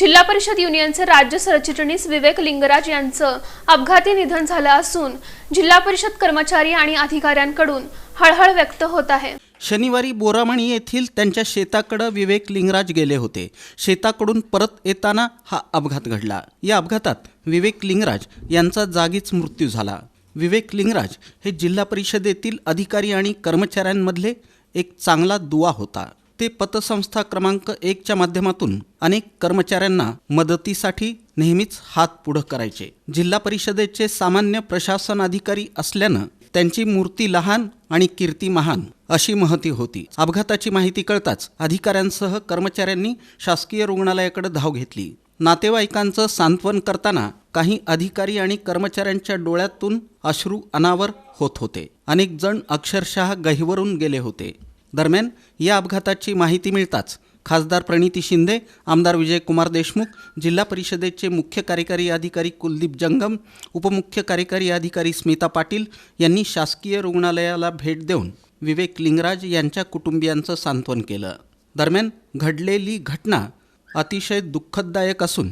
जिल्हा परिषद युनियनचे राज्य सरचिटणीस विवेक लिंगराज यांचं अपघाती निधन झालं असून जिल्हा परिषद कर्मचारी आणि अधिकाऱ्यांकडून हळहळ व्यक्त होत आहे. शनिवारी बोरामणी येथील त्यांच्या शेताकडं विवेक लिंगराज गेले होते. शेताकडून परत येताना हा अपघात घडला. या अपघातात विवेक लिंगराज यांचा जागीच मृत्यू झाला. विवेक लिंगराज हे जिल्हा परिषदेतील अधिकारी आणि कर्मचाऱ्यांमधले एक चांगला दुवा होता. ते पतसंस्था क्रमांक एकच्या माध्यमातून अनेक कर्मचाऱ्यांना मदतीसाठी नेहमीच हात पुढं करायचे. जिल्हा परिषदेचे सामान्य प्रशासन अधिकारी असल्यानं त्यांची मूर्ती लहान आणि कीर्ती महान अशी महती होती. अपघाताची माहिती कळताच अधिकाऱ्यांसह कर्मचाऱ्यांनी शासकीय रुग्णालयाकडे धाव घेतली. नातेवाईकांचं सांत्वन करताना काही अधिकारी आणि कर्मचाऱ्यांच्या डोळ्यातून अश्रू अनावर होत होते. अनेक जण अक्षरशः गहिवरून गेले होते. दरम्यान या अपघाताची माहिती मिळताच खासदार प्रणिती शिंदे आमदार विजयकुमार देशमुख जिल्हा परिषदेचे मुख्य कार्यकारी अधिकारी कुलदीप जंगम उपमुख्य कार्यकारी अधिकारी स्मिता पाटील यांनी शासकीय रुग्णालयाला भेट देऊन विवेक लिंगराज यांच्या कुटुंबियांचं सांत्वन केलं. दरम्यान घडलेली घटना अतिशय दुःखदायक असून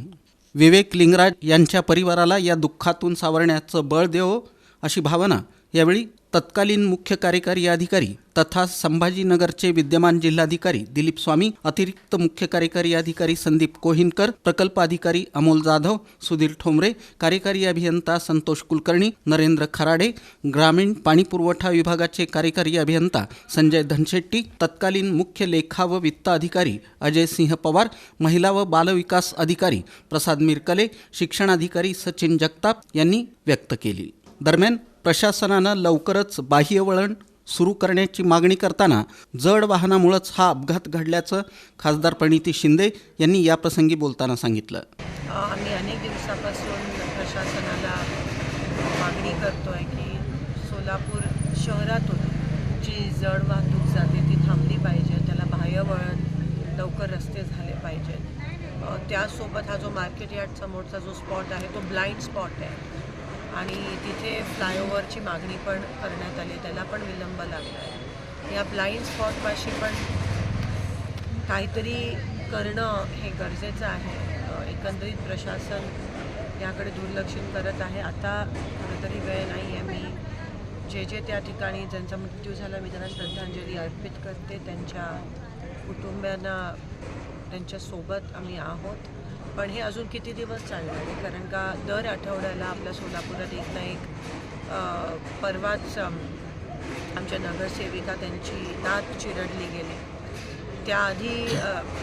विवेक लिंगराज यांच्या परिवाराला या दुःखातून सावरण्याचं बळ देवो अशी भावना यावेळी तत्कालीन मुख्य कार्यकारी अधिकारी तथा संभाजीनगरचे विद्यमान जिल्हाधिकारी दिलीप स्वामी अतिरिक्त मुख्य कार्यकारी अधिकारी संदीप कोहिनकर प्रकल्प अधिकारी अमोल जाधव सुधीर ठोंबरे कार्यकारी अभियंता संतोष कुलकर्णी नरेंद्र खराडे ग्रामीण पाणीपुरवठा विभागाचे कार्यकारी अभियंता संजय धनशेट्टी तत्कालीन मुख्य लेखा व वित्त अधिकारी अजय सिंह पवार महिला व बालविकास अधिकारी प्रसाद मिरकले शिक्षणाधिकारी सचिन जगताप यांनी व्यक्त केली. दरम्यान प्रशासनानं लवकरच बाह्यवळण सुरू करण्याची मागणी करताना जड वाहनामुळंच हा अपघात घडल्याचं खासदार प्रणिती शिंदे यांनी याप्रसंगी बोलताना सांगितलं. आम्ही अनेक दिवसापासून प्रशासनाला मागणी करतो आहे की सोलापूर शहरातून जी जड वाहतूक जाते ती थांबली पाहिजे त्याला बाह्यवळण लवकर रस्ते झाले पाहिजेत. त्यासोबत हा जो मार्केट यार्ड समोरचा जो स्पॉट आहे तो ब्लाइंड स्पॉट आहे. आणि तिथे फ्लायओव्हरची मागणी पण करण्यात आली त्याला पण विलंब लागला आहे. या ब्लाइंड स्पॉटपाशी पण काहीतरी करणं हे गरजेचं आहे. एकंदरीत प्रशासन याकडे दुर्लक्षित करत आहे. आता कुठेतरी वेळ नाही आहे. मी जे जे त्या ठिकाणी ज्यांचा मृत्यू झाला मी त्यांना श्रद्धांजली अर्पित करते. त्यांच्या कुटुंबियांना त्यांच्यासोबत आम्ही आहोत. पण हे अजून किती दिवस चालणार आहे? कारण का दर आठवड्याला आपल्या सोलापुरात एक ना एक परवाच आमच्या नगरसेविका त्यांची दात चिरडली गेली. त्याआधी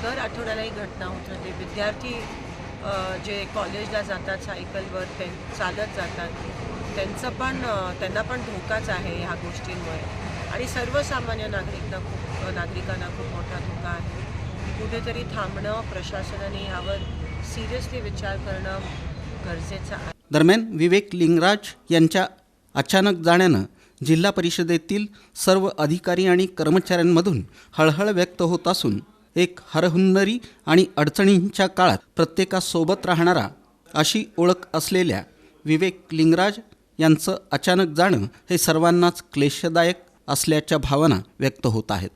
दर आठवड्याला ही घटना होत राहते विद्यार्थी जे कॉलेजला जातात सायकलवर ते चालत जातात. त्यांचं पण त्यांना पण धोकाच आहे ह्या गोष्टींमुळे. आणि सर्वसामान्य नागरिकांना खूप नागरिकांना खूप मोठा धोका आहे. कुठेतरी थांबणं प्रशासनाने यावर सिरियसली विचार करणं गरजेचं आहे. दरम्यान विवेक लिंगराज यांच्या अचानक जाण्यानं जिल्हा परिषदेतील सर्व अधिकारी आणि कर्मचाऱ्यांमधून हळहळ व्यक्त होत असून एक हरहुन्नरी आणि अडचणींच्या काळात प्रत्येकासोबत राहणारा अशी ओळख असलेल्या विवेक लिंगराज यांचं अचानक जाणं हे सर्वांनाच क्लेशदायक असल्याच्या भावना व्यक्त होत आहेत.